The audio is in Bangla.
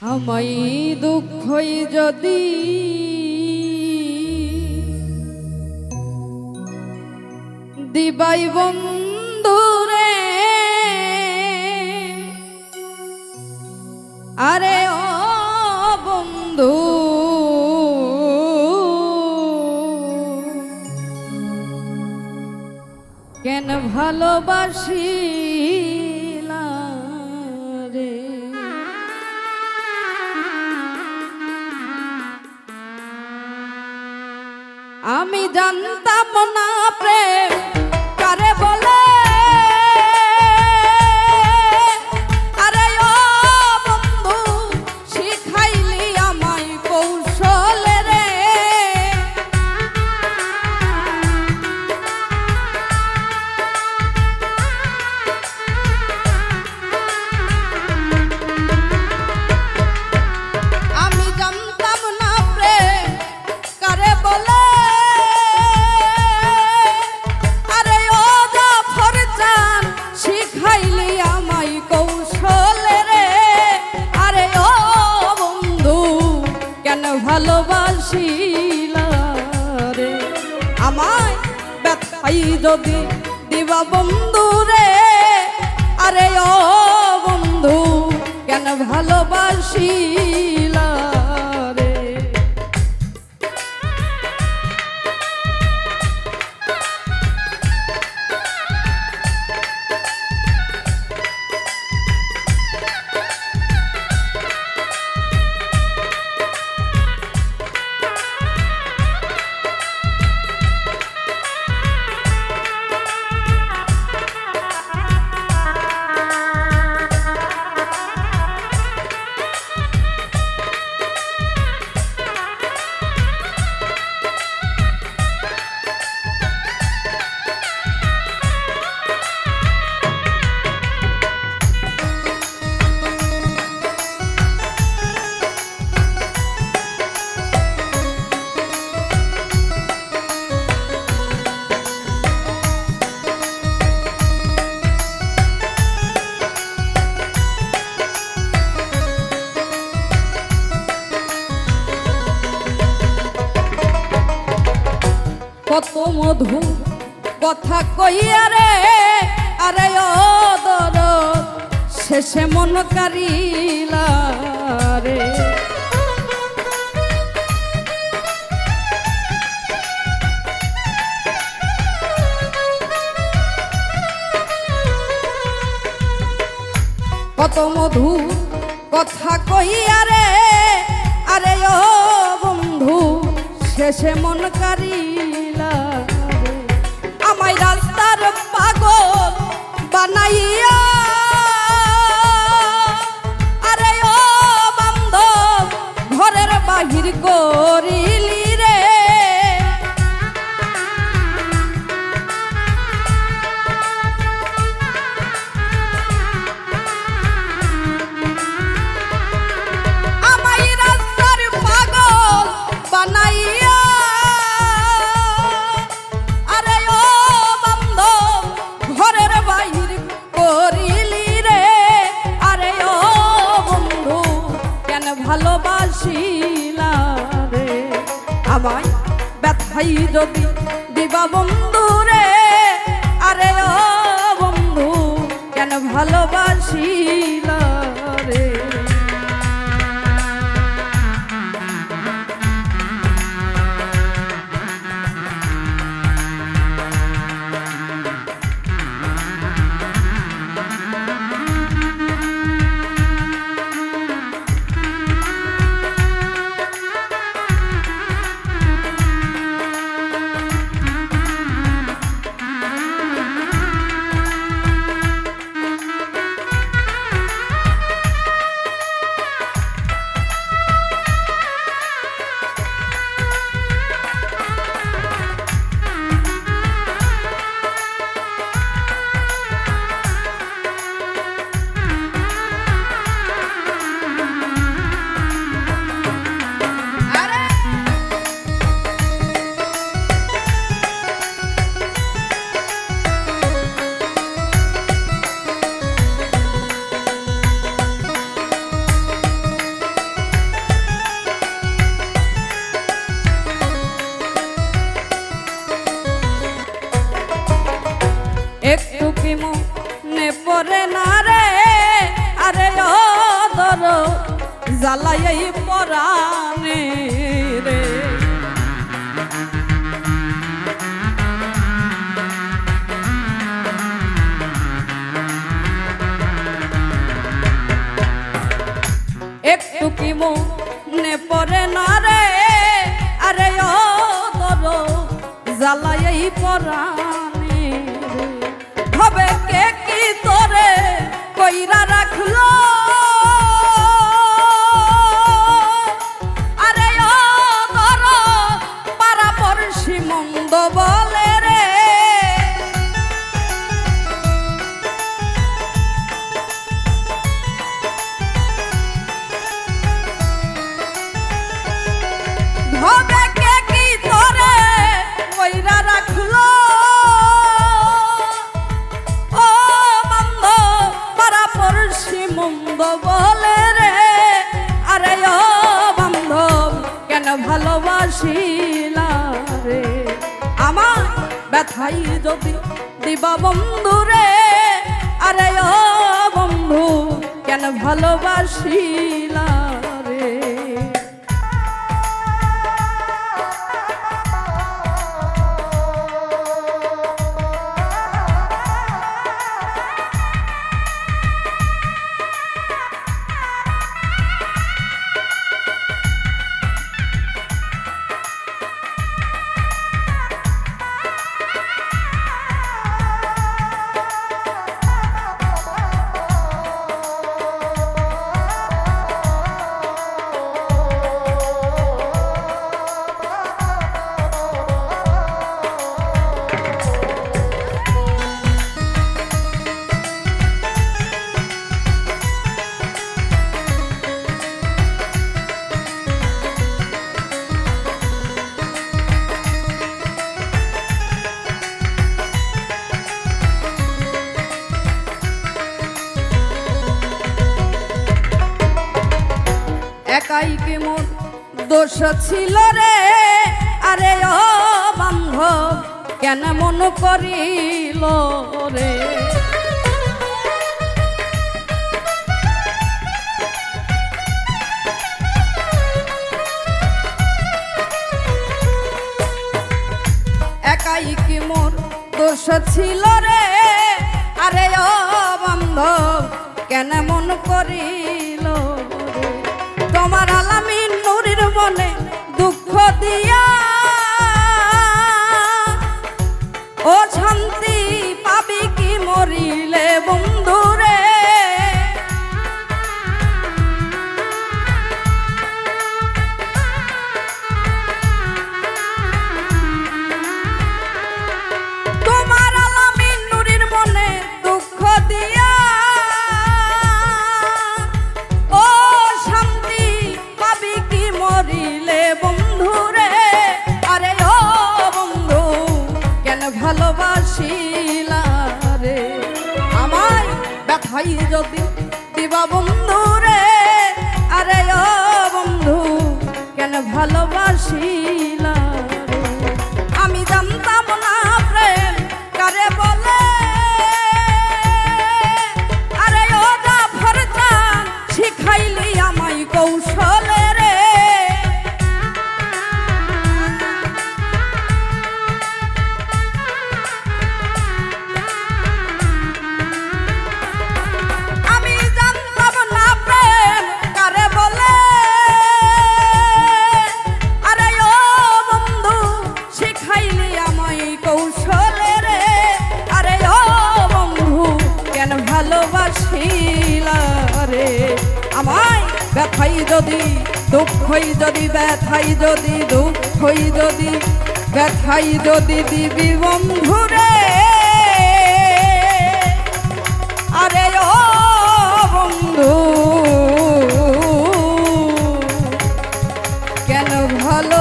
আমায় দুঃখই যদি দিবাই বন্ধুরে আরে ও বন্ধু কেন ভালোবাসিলা আমি জানতাম না প্রেম। কেন ভালোবাসিলা রে আমায় ব্যথাই যদি দিবা বন্ধু রে আরে ও বন্ধু কেন ভালোবাসিলা? মধু কথা কইয়া রে, আরে ও দর শেষে মন রে। কত মধু, কথা কইয়া রে, আরে ও বন্ধু, শেষে মন কারিলা রাস্তার পাগল বানাইয়া। আরে ও বান্ধব বাহির করিলি ব্যথাই যদি দিবা বন্ধু রে আরে ও বন্ধু কেন ভালোবাসিলা জালাই পরানে রে। একটু কি মনে পরে না রে? আরে ও তোর জালাই পরানে হবে কে কি তোরে কইরা রাখল? শিলা রে। আমার ব্যথাই যদি দিবা বন্ধু রে। আরে ও বন্ধু কেন ভালোবাসিলা? একাই কে মোর দোষ ছিল রে? আরে ও বান্ধব, কেন মন করিল রে? একাই কি মোর দোষ ছিল রে? আরে ও বান্ধব, কেন মন করিল আমার আলামিন নুরির বনে দুঃখ দিয়া ব্যথাই যদি দিবা বন্ধু রে আরে বন্ধু কেন ভালোবাসিলা? ব্যথাই যদি, দুঃখই যদি, ব্যথাই যদি, দুঃখই যদি, ব্যথাই যদি দিবি বন্ধুরে। আরে ও বন্ধু, কেন ভালো